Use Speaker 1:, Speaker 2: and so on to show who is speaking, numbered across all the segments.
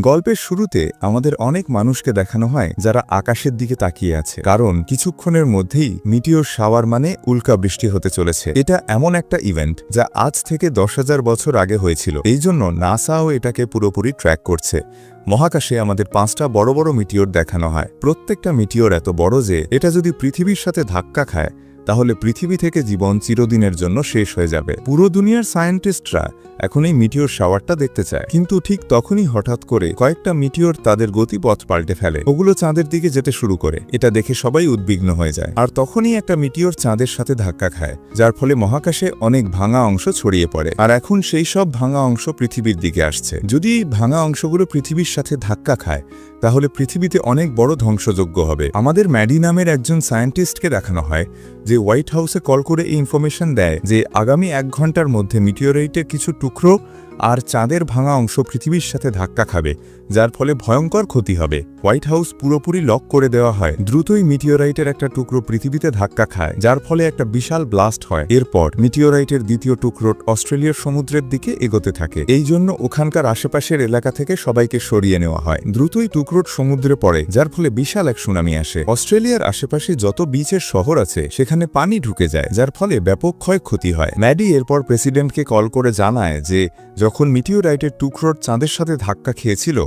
Speaker 1: গল্পের শুরুতে আমাদের অনেক মানুষকে দেখানো হয় যারা আকাশের দিকে তাকিয়ে আছে। কারণ কিছুক্ষণের মধ্যেই মিটিওর শাওয়ার মানে উল্কা বৃষ্টি হতে চলেছে। এটা এমন একটা ইভেন্ট যা আজ থেকে দশ হাজার বছর আগে হয়েছিল। এই জন্য নাসাও এটাকে পুরোপুরি ট্র্যাক করছে। মহাকাশে আমাদের পাঁচটা বড় বড় মিটিওর দেখানো হয়। প্রত্যেকটা মিটিওর এত বড় যে এটা যদি পৃথিবীর সাথে ধাক্কা খায় তাহলে পৃথিবী থেকে জীবন চিরদিনের জন্য শেষ হয়ে যাবে। পুরো দুনিয়ার সায়েন্টিস্টরা এখন এই মিটিওর শাওয়ারটা দেখতে চায়। কিন্তু ঠিক তখনই হঠাৎ করে কয়েকটা মিটিওর তাদের গতিপথ পাল্টে ফেলে। ওগুলো চাঁদের দিকে যেতে শুরু করে। এটা দেখে সবাই উদ্বিগ্ন হয়ে যায়। আর তখনই একটা মিটিওর চাঁদের সাথে ধাক্কা খায়, যার ফলে মহাকাশে অনেক ভাঙা অংশ ছড়িয়ে পড়ে। আর এখন সেই সব ভাঙা অংশ পৃথিবীর দিকে আসছে। যদি ভাঙা অংশগুলো পৃথিবীর সাথে ধাক্কা খায় তাহলে পৃথিবীতে অনেক বড় ধ্বংসযোগ্য হবে। আমাদের ম্যাডি নামের একজন সায়েন্টিস্টকে দেখানো হয়, যে হোয়াইট হাউসে কল করে এই ইনফরমেশন দেয় যে আগামী এক ঘণ্টার মধ্যে মিটিওরাইটের কিছু টুকরো আর চাঁদের ভাঙা অংশ পৃথিবীর সাথে ধাক্কা খাবে, যার ফলে ভয়ঙ্কর ক্ষতি হবে। হোয়াইট হাউস পুরোপুরি লক করে দেওয়া হয়। দ্রুতই মিটিওরাইটের একটা টুকরো পৃথিবীতে ধাক্কা খায়, যার ফলে একটা বিশাল ব্লাস্ট হয়। এরপর মিটিওরাইটের দ্বিতীয় টুকরো অস্ট্রেলিয়ার সমুদ্রের দিকে এগোতে থাকে। এই জন্য ওখানকার আশেপাশের এলাকা থেকে সবাইকে সরিয়ে নেওয়া হয়। দ্রুতই টুকরোট সমুদ্রে পড়ে, যার ফলে বিশাল এক সুনামি আসে। অস্ট্রেলিয়ার আশেপাশে যত বিচের শহর আছে, সেখানে পানি ঢুকে যায়, যার ফলে ব্যাপক ক্ষয়ক্ষতি হয়। ম্যাডি এরপর প্রেসিডেন্টকে কল করে জানায় যে যখন মিটিওরাইটের টুকরোর চাঁদের সাথে ধাক্কা খেয়েছিল,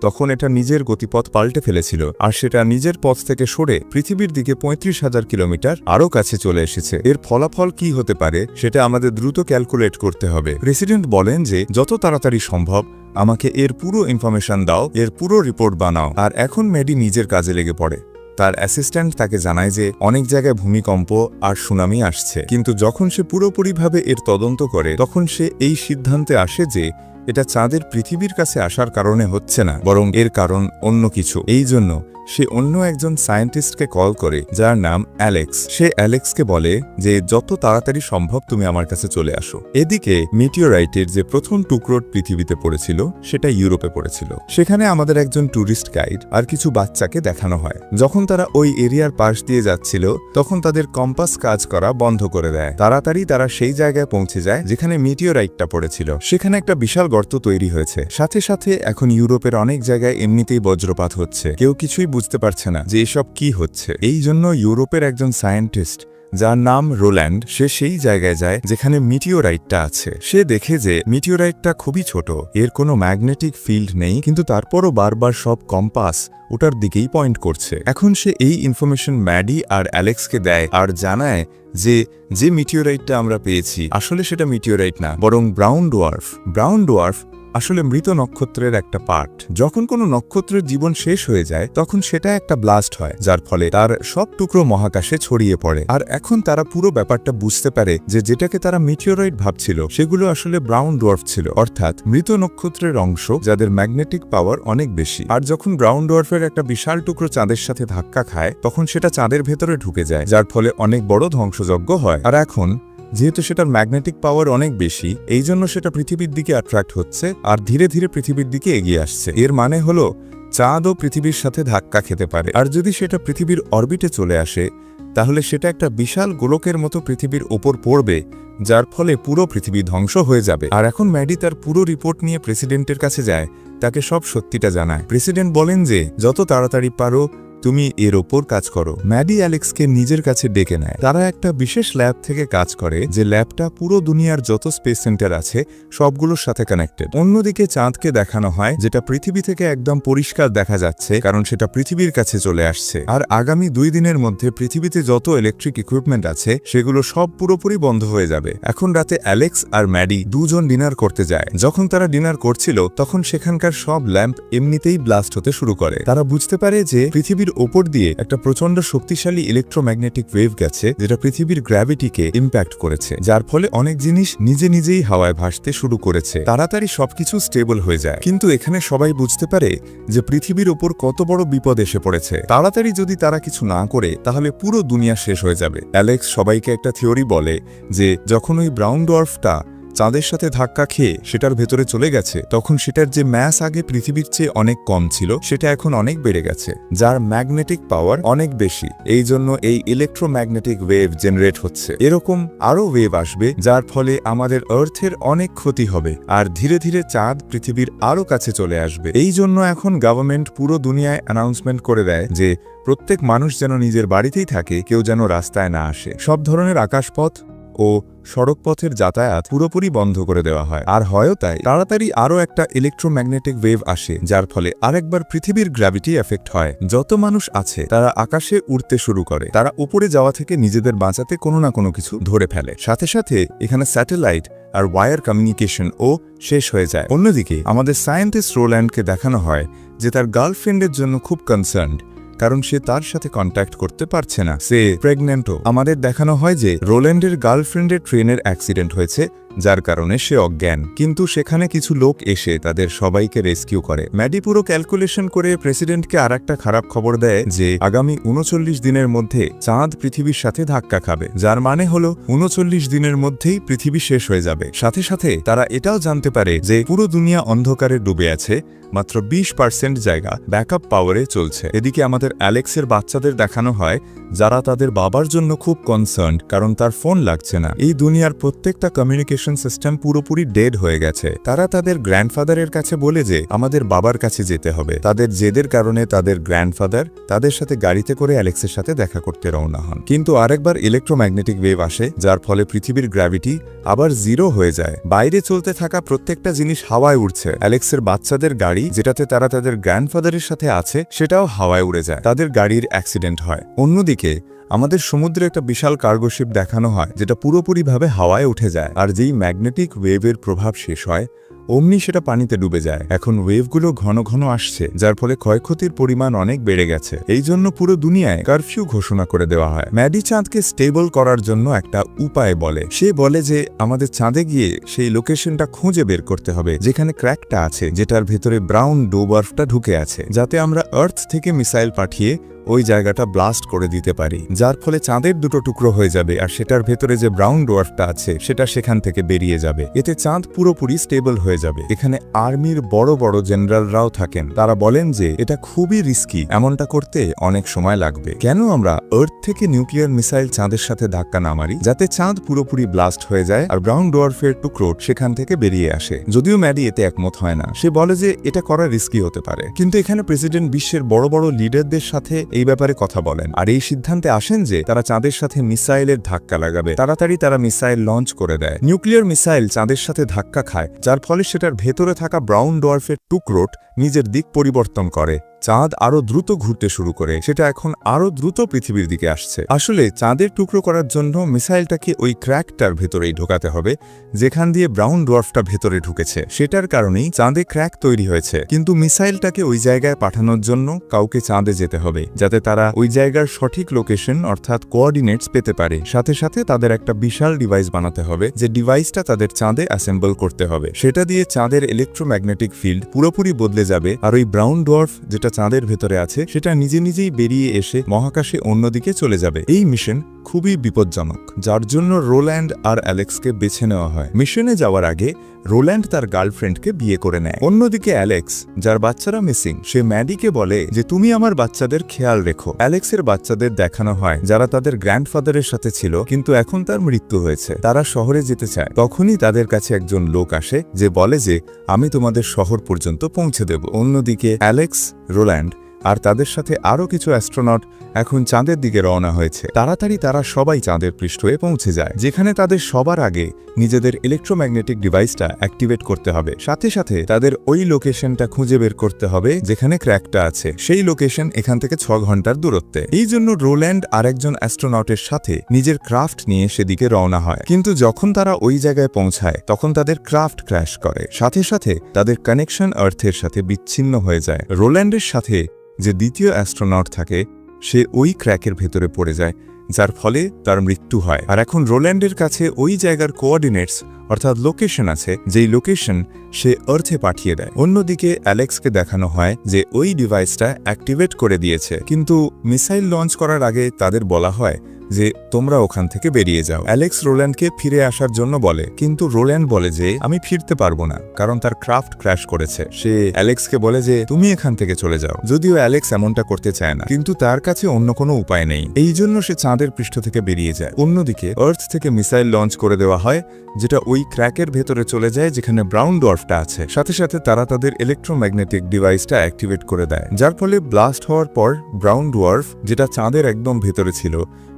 Speaker 1: তখন এটা নিজের গতিপথ পাল্টে ফেলেছিল আর সেটা নিজের পথ থেকে সরে পৃথিবীর দিকে পঁয়ত্রিশ হাজার কিলোমিটার আরও কাছে চলে এসেছে। এর ফলাফল কি হতে পারে সেটা আমাদের দ্রুত ক্যালকুলেট করতে হবে। প্রেসিডেন্ট বলেন যে, যত তাড়াতাড়ি সম্ভব, আমাকে এর পুরো ইনফরমেশন দাও, এর পুরো রিপোর্ট বানাও, আর এখন মেডি নিজের কাজে লেগে পড়ে। তার অ্যাসিস্ট্যান্ট তাকে জানায় যে অনেক জায়গায় ভূমিকম্প আর সুনামি আসছে। কিন্তু যখন সে পুরোপুরিভাবে এর তদন্ত করে, তখন সে এই সিদ্ধান্তে আসে যে এটা চাঁদের পৃথিবীর কাছে আসার কারণে হচ্ছে না, বরং এর কারণ অন্য কিছু। এই জন্য সে অন্য একজন সায়েন্টিস্টকে কল করে, যার নাম অ্যালেক্স। সে অ্যালেক্সকে বলে যে, যত তাড়াতাড়ি সম্ভব তুমি আমার কাছে চলে আসো। এদিকে মিটিওরাইটের যে প্রথম টুকরোট পৃথিবীতে পড়েছিল, সেটা ইউরোপে পড়েছিল। সেখানে আমাদের একজন ট্যুরিস্ট গাইড আর কিছু বাচ্চাকে দেখানো হয়। যখন তারা ওই এরিয়ার পাশ দিয়ে যাচ্ছিল, তখন তাদের কম্পাস কাজ করা বন্ধ করে দেয়। তাড়াতাড়ি তারা সেই জায়গায় পৌঁছে যায়, যেখানে মিটিওরাইটটা পড়েছিল। সেখানে একটা বিশাল গর্ত তৈরি হয়েছে। সাথে সাথে এখন ইউরোপের অনেক জায়গায় এমনিতেই বজ্রপাত হচ্ছে। কেউ কিছুই বুঝতে পারছে না যে এসব কি হচ্ছে। এই জন্য ইউরোপের একজন সায়েন্টিস্ট, যার নাম রোল্যান্ড, সে সেই জায়গায় যায় যেখানে মিটিওরাইটটা আছে। সে দেখে যে মিটিওরাইটটা খুবই ছোট, এর কোনো ম্যাগনেটিক ফিল্ড নেই, কিন্তু তারপরও বারবার সব কম্পাস ওটার দিকেই পয়েন্ট করছে। এখন সে এই ইনফরমেশন ম্যাডি আর অ্যালেক্সকে দেয় আর জানায় যে যে মিটিওরাইটটা আমরা পেয়েছি, আসলে সেটা মিটিওরাইট না, বরং ব্রাউন ডোয়ার্ফ। ব্রাউন ডোয়ার্ফ আসলে মৃত নক্ষত্রের একটা পার্ট যখন কোনো নক্ষত্রের জীবন শেষ হয়ে যায়, তখন সেটা একটা ব্লাস্ট হয়, যার ফলে তার সব টুকরো মহাকাশে ছড়িয়ে পড়ে। আর এখন তারা পুরো ব্যাপারটা বুঝতে পারে যে যেটাকে তারা মিটিওরয়েড ভাবছিল, সেগুলো আসলে ব্রাউন ডোয়ার্ফ ছিল। অর্থাৎ মৃত নক্ষত্রের অংশ, যাদের ম্যাগনেটিক পাওয়ার অনেক বেশি। আর যখন ব্রাউন ডোয়ার্ফের একটা বিশাল টুকরো চাঁদের সাথে ধাক্কা খায়, তখন সেটা চাঁদের ভেতরে ঢুকে যায়, যার ফলে অনেক বড় ধ্বংসযজ্ঞ হয়। আর এখন যেহেতু সেটার ম্যাগনেটিক পাওয়ার অনেক বেশি, এই জন্য সেটা পৃথিবীর দিকে অ্যাট্রাক্ট হচ্ছে আর ধীরে ধীরে পৃথিবীর দিকে এগিয়ে আসছে। এর মানে হলো চাঁদও পৃথিবীর সাথে ধাক্কা খেতে পারে। আর যদি সেটা পৃথিবীর অরবিটে চলে আসে, তাহলে সেটা একটা বিশাল গোলকের মতো পৃথিবীর ওপর পড়বে, যার ফলে পুরো পৃথিবী ধ্বংস হয়ে যাবে। আর এখন ম্যাডি তার পুরো রিপোর্ট নিয়ে প্রেসিডেন্টের কাছে যায়, তাকে সব সত্যিটা জানায়। প্রেসিডেন্ট বলেন যে, যত তাড়াতাড়ি পারো তুমি এর ওপর কাজ করো। ম্যাডি অ্যালেক্সকে নিজের কাছে ডেকে নেয়। তারা একটা বিশেষ ল্যাব থেকে কাজ করে, যে ল্যাবটা পুরো দুনিয়ার যত স্পেস সেন্টার আছে, সবগুলোর সাথে কানেক্টেড। অন্যদিকে চাঁদকে দেখানো হয়, যেটা পৃথিবী থেকে একদম পরিষ্কার দেখা যাচ্ছে, কারণ সেটা পৃথিবীর কাছে চলে আসছে। আর আগামী দুই দিনের মধ্যে পৃথিবীতে যত ইলেকট্রিক ইকুইপমেন্ট আছে, সেগুলো সব পুরোপুরি বন্ধ হয়ে যাবে। এখন রাতে অ্যালেক্স আর ম্যাডি দুজন ডিনার করতে যায়। যখন তারা ডিনার করছিল, তখন সেখানকার সব ল্যাম্প এমনিতেই ব্লাস্ট হতে শুরু করে। তারা বুঝতে পারে যে পৃথিবীর ওপর দিয়ে একটা প্রচণ্ড শক্তিশালী ইলেকট্রোম্যাগনেটিক ওয়েভ গেছে, যেটা পৃথিবীর গ্র্যাভিটিকে ইম্প্যাক্ট করেছে, যার ফলে অনেক জিনিস নিজে নিজেই হাওয়ায় ভাসতে শুরু করেছে। তাড়াতাড়ি সবকিছু স্টেবল হয়ে যায়। কিন্তু এখানে সবাই বুঝতে পারে যে পৃথিবীর ওপর কত বড় বিপদ এসে পড়েছে। তাড়াতাড়ি যদি তারা কিছু না করে, তাহলে পুরো দুনিয়া শেষ হয়ে যাবে। অ্যালেক্স সবাইকে একটা থিওরি বলে যে, যখন ওই ব্রাউন ডোয়ার্ফটা চাঁদের সাথে ধাক্কা খেয়ে সেটার ভেতরে চলে গেছে, তখন সেটার যে ম্যাস আগে পৃথিবীর চেয়ে অনেক কম ছিল, সেটা এখন অনেক বেড়ে গেছে, যার ম্যাগনেটিক পাওয়ার অনেক বেশি। এই জন্য এই ইলেকট্রোম্যাগনেটিক ওয়েভ জেনারেট হচ্ছে। এরকম আরও ওয়েভ আসবে, যার ফলে আমাদের আর্থের অনেক ক্ষতি হবে, আর ধীরে ধীরে চাঁদ পৃথিবীর আরও কাছে চলে আসবে। এই জন্য এখন গভর্নমেন্ট পুরো দুনিয়ায় অ্যানাউন্সমেন্ট করে দেয় যে, প্রত্যেক মানুষ যেন নিজের বাড়িতেই থাকে, কেউ যেন রাস্তায় না আসে। সব ধরনের আকাশপথ ও সড়কপথের যাতায়াত পুরোপুরি বন্ধ করে দেওয়া হয়। আর হয়ও তাই, তাড়াতাড়ি আরও একটা ইলেকট্রোম্যাগনেটিক ওয়েভ আসে, যার ফলে আরেকবার পৃথিবীর গ্র্যাভিটি এফেক্ট হয়। যত মানুষ আছে, তারা আকাশে উড়তে শুরু করে। তারা উপরে যাওয়া থেকে নিজেদের বাঁচাতে কোনো না কোনো কিছু ধরে ফেলে। সাথে সাথে এখানে স্যাটেলাইট আর ওয়ার কমিউনিকেশন ও শেষ হয়ে যায়। অন্যদিকে, আমাদের সায়েন্টিস্ট রোল্যান্ডকে দেখানো হয় যে তার গার্লফ্রেন্ডের জন্য খুব কনসার্নড কারণ সে তার সাথে কন্ট্যাক্ট করতে পারছে না। সে প্রেগনেন্টও আমাদের দেখানো হয় যে রোল্যান্ডের গার্লফ্রেন্ডের ট্রেনের অ্যাক্সিডেন্ট হয়েছে। যার কারণে সে অজ্ঞান। কিন্তু সেখানে কিছু লোক এসে তাদের সবাইকে রেস্কিউ করে। ম্যাডি পুরো ক্যালকুলেশন করে প্রেসিডেন্টকে আর একটা খারাপ খবর দেয় যে, আগামী উনচল্লিশ দিনের মধ্যে চাঁদ পৃথিবীর সাথে ধাক্কা খাবে। যার মানে হলো, উনচল্লিশ দিনের মধ্যেই পৃথিবী শেষ হয়ে যাবে। সাথে সাথে তারা এটাও জানতে পারে যে, পুরো দুনিয়া অন্ধকারে ডুবে আছে, মাত্র বিশ পার্সেন্ট জায়গা ব্যাকআপ পাওয়ারে চলছে। এদিকে আমাদের অ্যালেক্সের বাচ্চাদের দেখানো হয়, যারা তাদের বাবার জন্য খুব কনসার্নড, কারণ তার ফোন লাগছে না। এই দুনিয়ার প্রত্যেকটা কমিউনিকেশন সিস্টেম পুরোপুরি ডেড হয়ে গেছে। তারা তাদের গ্র্যান্ডফাদারের কাছে বলে যে, আমাদের বাবার কাছে যেতে হবে। তাদের জেদের কারণে তাদের গ্র্যান্ডফাদার তাদের সাথে গাড়িতে করে অ্যালেক্সের সাথে দেখা করতে রওনা হন। কিন্তু আরেকবার ইলেকট্রোম্যাগনেটিক ওয়েভ আসে, যার ফলে পৃথিবীর গ্র্যাভিটি আবার জিরো হয়ে যায়। বাইরে চলতে থাকা প্রত্যেকটা জিনিস হাওয়ায় উঠছে অ্যালেক্সের বাচ্চাদের গাড়ি, যেটাতে তারা তাদের গ্র্যান্ডফাদারের সাথে আছে, সেটাও হাওয়ায় উড়ে যায়। তাদের গাড়ির অ্যাক্সিডেন্ট হয়। অন্যদিকে আমাদের সমুদ্রে একটা বিশাল কার্গোশিপ দেখানো হয়, যেটা পুরোপুরিভাবে হাওয়ায় উঠে যায়। আর যেই ম্যাগনেটিক ওয়েভের প্রভাব শেষ হয়, অমনি সেটা পানিতে ডুবে যায়। এখন ওয়েভগুলো ঘন ঘন আসছে, যার ফলে ক্ষয়ক্ষতির পরিমাণ অনেক বেড়ে গেছে। এই জন্য পুরো দুনিয়ায় কারফিউ ঘোষণা করে দেওয়া হয়। ম্যাডি চাঁদকে স্টেবল করার জন্য একটা উপায় বলে। সে বলে যে, আমাদের চাঁদে গিয়ে সেই লোকেশনটা খুঁজে বের করতে হবে, যেখানে ক্র্যাকটা আছে, যেটার ভেতরে ব্রাউন ডোবার্ফটা ঢুকে আছে। যাতে আমরা আর্থ থেকে মিসাইল পাঠিয়ে ওই জায়গাটা ব্লাস্ট করে দিতে পারি। যার ফলে চাঁদের দুটো টুকরো হয়ে যাবে আর সেটার ভেতরে যে ব্রাউন ডোয়ার্ফটা আছে, সেটা সেখান থেকে বেরিয়ে যাবে। এতে চাঁদ পুরোপুরি স্টেবল হয়ে যাবে। এখানে আর্মির বড় বড় জেনারেলরাও থাকেন। তারা বলেন যে, এটা খুবই রিস্কি এমনটা করতে অনেক সময় লাগবে। কেন আমরা আর্থ থেকে নিউক্লিয়ার মিসাইল চাঁদের সাথে ধাক্কা না মারি? যাতে চাঁদ পুরোপুরি ব্লাস্ট হয়ে যায় আর ব্রাউন ডোয়ার্ফের টুকরো সেখান থেকে বেরিয়ে আসে। যদিও ম্যাডি এতে একমত হয় না। সে বলে যে, এটা করা রিস্কি হতে পারে। কিন্তু এখানে প্রেসিডেন্ট বিশ্বের বড় বড় লিডারদের সাথে এই ব্যাপারে কথা বলেন। আর এই সিদ্ধান্তে আসেন যে, তারা চাঁদের সাথে মিসাইলের ধাক্কা লাগাবে। তাড়াতাড়ি তারা মিসাইল লঞ্চ করে দেয়। নিউক্লিয়ার মিসাইল চাঁদের সাথে ধাক্কা খায়, যার ফলে সেটার ভেতরে থাকা ব্রাউন ডোয়ার্ফের টুকরোট নিজের দিক পরিবর্তন করে। চাঁদ আরও দ্রুত ঘুরতে শুরু করে, সেটা এখন আরও দ্রুত পৃথিবীর দিকে আসছে। আসলে চাঁদের টুকরো করার জন্য মিসাইলটাকে ওই ক্র্যাকটার ভেতরেই ঢোকাতে হবে, যেখান দিয়ে ব্রাউন ডোয়ার্ফটা ভেতরে ঢুকেছে। সেটার কারণেই চাঁদে ক্র্যাক তৈরি হয়েছে। কিন্তু মিসাইলটাকে ওই জায়গায় পাঠানোর জন্য কাউকে চাঁদে যেতে হবে, যাতে তারা ওই জায়গার সঠিক লোকেশন, অর্থাৎ কোঅর্ডিনেটস পেতে পারে। সাথে সাথে তাদের একটা বিশাল ডিভাইস বানাতে হবে, যে ডিভাইসটা তাদের চাঁদে অ্যাসেম্বল করতে হবে। সেটা দিয়ে চাঁদের ইলেকট্রোম্যাগনেটিক ফিল্ড পুরোপুরি বদলে যাবে, আর ওই ব্রাউন ডোয়ার্ফ, যেটা চাঁদের ভেতরে আছে সেটা নিজে নিজেই বেরিয়ে এসে মহাকাশে অন্যদিকে চলে যাবে। এই মিশন খুবই বিপজ্জনক, যার জন্য রোল্যান্ড আর অ্যালেক্সকে বেছে নেওয়া হয়। মিশনে যাওয়ার আগে, রোল্যান্ড তার গার্লফ্রেন্ডকে বিয়ে করে নেয়। অন্যদিকে অ্যালেক্স, যার বাচ্চারা মিসিং, সে ম্যাডিকে বলে যে, তুমি আমার বাচ্চাদের খেয়াল রেখো। অ্যালেক্সের বাচ্চাদের দেখানো হয়, যারা তাদের গ্র্যান্ডফাদারের সাথে ছিল, কিন্তু এখন তার মৃত্যু হয়েছে। তারা শহরে যেতে চায়। তখনই তাদের কাছে একজন লোক আসে, যে বলে যে, আমি তোমাদের শহর পর্যন্ত পৌঁছে দেব। অন্যদিকে অ্যালেক্স, রোল্যান্ড আর তাদের সাথে আরও কিছু অ্যাস্ট্রোনট এখন চাঁদের দিকে রওনা হয়েছে। তাড়াতাড়ি তারা সবাই চাঁদের পৃষ্ঠে পৌঁছে যায়, যেখানে তাদের সবার আগে নিজেদের ইলেকট্রোম্যাগনেটিক ডিভাইসটা অ্যাক্টিভেট করতে হবে। সাথে সাথে তাদের ওই লোকেশনটা খুঁজে বের করতে হবে, যেখানে ক্র্যাকটা আছে। সেই লোকেশন এখান থেকে ছ ঘণ্টার দূরত্বে। এই জন্য রোল্যান্ড আরেকজন অ্যাস্ট্রোনটের সাথে নিজের ক্রাফট নিয়ে সেদিকে রওনা হয়। কিন্তু যখন তারা ওই জায়গায় পৌঁছায়, তখন তাদের ক্রাফট ক্র্যাশ করে। সাথে সাথে তাদের কানেকশন আর্থের সাথে বিচ্ছিন্ন হয়ে যায়। রোল্যান্ডের সাথে যে দ্বিতীয় অ্যাস্ট্রোনট থাকে, সে ওই ক্র্যাকের ভেতরে পড়ে যায়, যার ফলে তার মৃত্যু হয়। আর এখন রোল্যান্ডের কাছে ওই জায়গার কোঅর্ডিনেটস অর্থাৎ লোকেশন আছে, যেই লোকেশন সে আর্থে পাঠিয়ে দেয়। অন্যদিকে অ্যালেক্সকে দেখানো হয় যে ওই ডিভাইসটা অ্যাক্টিভেট করে দিয়েছে। কিন্তু মিসাইল লঞ্চ করার আগে তাদের বলা হয় যে, তোমরা ওখান থেকে বেরিয়ে যাও। অ্যালেক্স রোল্যান্ডকে ফিরে আসার জন্য বলে। কিন্তু রোল্যান্ড বলে যে, আমি ফিরতে পারব না, কারণ তার ক্রাফট ক্র্যাশ করেছে। সে অ্যালেক্সকে বলে যে, তুমি এখান থেকে চলে যাও। যদিও অ্যালেক্স এমনটা করতে চায় না, কিন্তু তার কাছে অন্য কোনো উপায় নেই। এই জন্য সে চাঁদের পৃষ্ঠ থেকে বেরিয়ে যায়। অন্যদিকে আর্থ থেকে মিসাইল লঞ্চ করে দেওয়া হয়, যেটা ওই ক্র্যাকের ভেতরে চলে যায় যেখানে ব্রাউন ডর্ফটা আছে। সাথে সাথে তারা তাদের ইলেকট্রোম্যাগনেটিক ডিভাইসটা অ্যাক্টিভেট করে দেয়, যার ফলে ব্লাস্ট হওয়ার পর ব্রাউন ডোয়ার্ফ, যেটা চাঁদের একদম ভেতরে ছিল,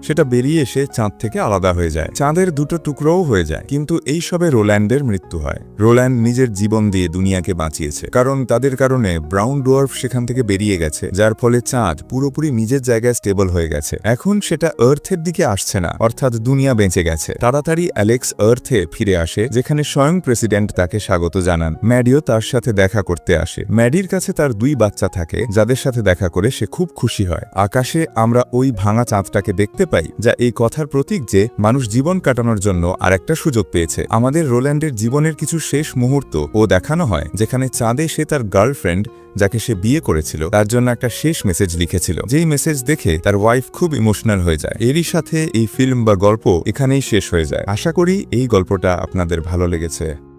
Speaker 1: সেটা বেরিয়ে এসে চাঁদ থেকে আলাদা হয়ে যায়। চাঁদের দুটো টুকরোও হয়ে যায়, কিন্তু এই সবে রোল্যান্ডের মৃত্যু হয়। রোল্যান্ড নিজের জীবন দিয়ে দুনিয়াকে বাঁচিয়েছে, কারণ তাদের কারণে ব্রাউন ডোয়ার্ফ সেখান থেকে বেরিয়ে গেছে, যার ফলে চাঁদ পুরোপুরি নিজের জায়গায় স্টেবল হয়ে গেছে। এখন সেটা আর্থের দিকে আসছে না, অর্থাৎ দুনিয়া বেঁচে গেছে। তাড়াতাড়ি অ্যালেক্স আর্থে ফিরে আসে, যেখানে স্বয়ং প্রেসিডেন্ট তাকে স্বাগত জানান। ম্যাডিও তার সাথে দেখা করতে আসে। ম্যাডির কাছে তার দুই বাচ্চা থাকে, যাদের সাথে দেখা করে সে খুব খুশি হয়। আকাশে আমরা ওই ভাঙা চাঁদটাকে দেখতে পাই, যা এই কথার প্রতীক যে মানুষ জীবন কাটানোর জন্য আর একটা সুযোগ পেয়েছে। আমাদের রোল্যান্ডের জীবনের কিছু শেষ মুহূর্ত ও দেখানো হয়, যেখানে চাঁদে সে তার গার্লফ্রেন্ড যাকে সে বিয়ে করেছিল, তার জন্য একটা শেষ মেসেজ লিখেছিল, যেই মেসেজ দেখে তার ওয়াইফ খুব ইমোশনাল হয়ে যায়। এরই সাথে এই ফিল্ম বা গল্প এখানেই শেষ হয়ে যায়। আশা করি এই গল্পটা আপনাদের ভালো লেগেছে।